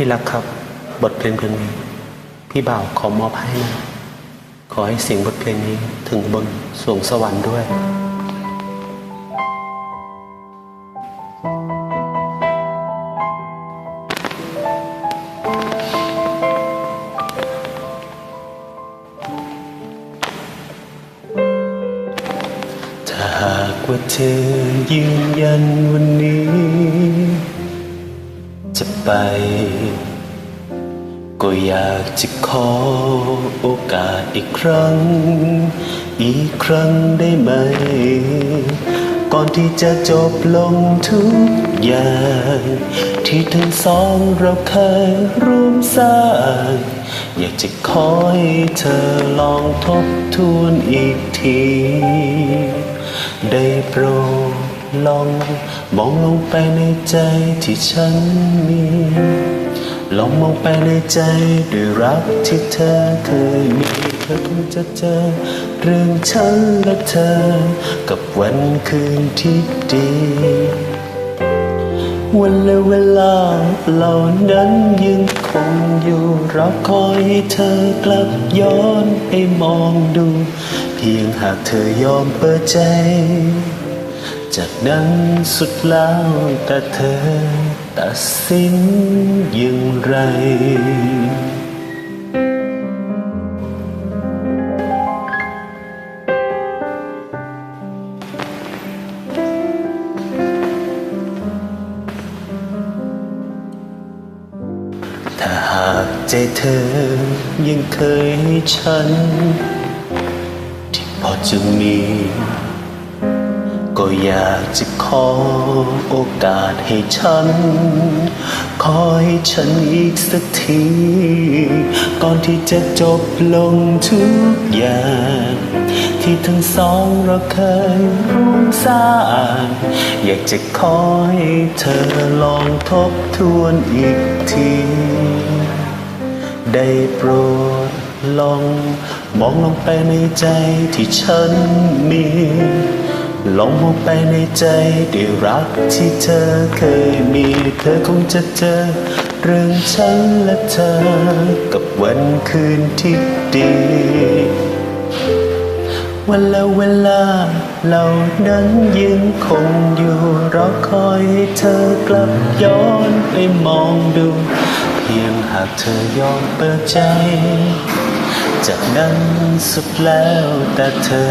ที่รักครับบทเพลงเพลงนี้ พี่บ่าวขอมอบให้นะขอให้เสียงบทเพลงนี้ถึงบนสวงสวรรค์ด้วยถ้าหากว่าเธอยืนยันวันนี้ จะไป ก็อยากจะขอโอกาสอีกครั้ง อีกครั้งได้ไหม ก่อนที่จะจบลงทุกอย่าง ที่ทั้งสองเราเคยร่วมสร้าง อยากจะขอให้เธอลองทบทวนอีกที ได้โปรด ลองมองลงไปในใจที่ฉันมี ลองมองไปในใจด้วยรักที่เธอเคยมี เธอคงจะเจอเรื่องฉันและเธอ กับวันคืนที่ดีวันและเวลาเหล่านั้นยังคงอยู่รอคอยให้เธอกลับย้อนไปมองดู เพียงหากเธอยอมเปิดใจ จากนั้นสุดแล้วแต่เธอตัดสินอย่างไร ถ้าหากใจเธอยังเคยให้ฉัน ที่พอจะมี ก็อยากจะขอโอกาสให้ฉัน ขอให้ฉันอีกสักที ก่อนที่จะจบลงทุกอย่าง ที่ทั้งสองเราเคยร่วมสร้าง อยากจะขอให้เธอลองทบทวนอีกที ได้โปรดลอง มองลงไปในใจที่ฉันมี ลองมองไปในใจด้วยรักที่เธอเคยมี เธอคงจะเจอ เรื่องฉันและเธอ กับวันคืนที่ดี วันและเวลาเหล่านั้นยังคงอยู่รอคอยให้เธอกลับย้อนไปมองดู เพียงหากเธอยอมเปิดใจ จากนั้นสุดแล้วแต่เธอ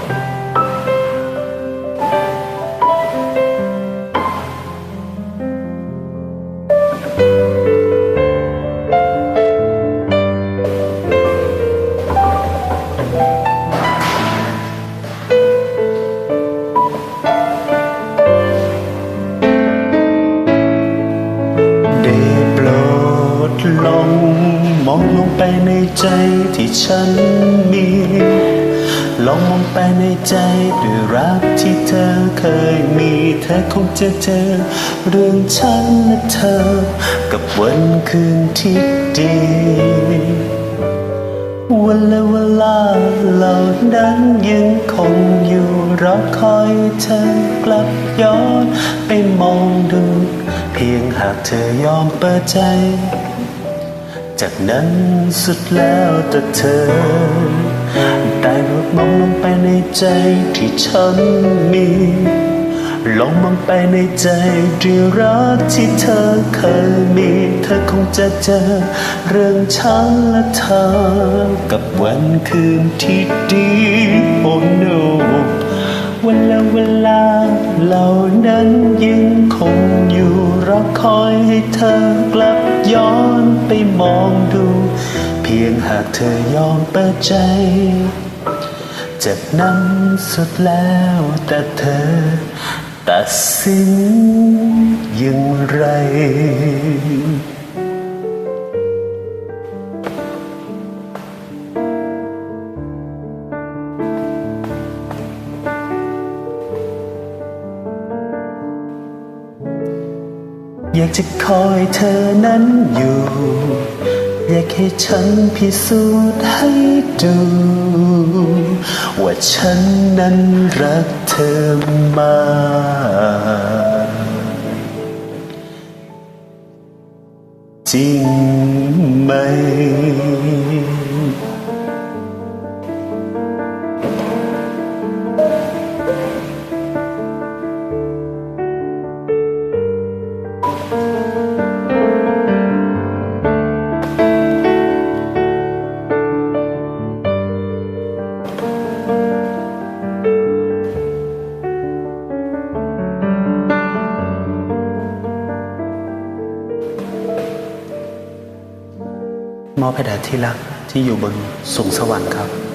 องลงไปในใจที่ฉันมี ลองมองไปในใจด้วยรักที่เธอเคยมี เธอคงจะเจอเรื่องฉันและเธอ กับวันคืนที่ดีวันและเวลาเหล่านั้นยังคงอยู่รอคอยเธอกลับย้อนไปมองดู เพียงหากเธอยอมเปิดใจ จากนั้นสุดแล้วแต่เธอ ได้โปรดมองลงไปในใจที่ฉันมี ลองมองไปในใจด้วยรักที่เธอเคยมี เธอคงจะเจอเรื่องฉันและเธอกับวันคืนที่ดีโอ้ no วันและเวลาเหล่านั้นยังคงอยู่ รอคอยให้เธอกลับย้อนไปมองดู เพียงหากเธอยอมเปิดใจเจ็บนั้นสุดแล้วแต่เธอตัดสิน อยากจะคอยเธอนั้นอยู่ อยากให้ฉันพิสูจน์ให้ดู ว่าฉันนั้นรักเธอมากจริงไหม มอบให้แด่ที่รักที่อยู่บนสูงสวรรค์ครับ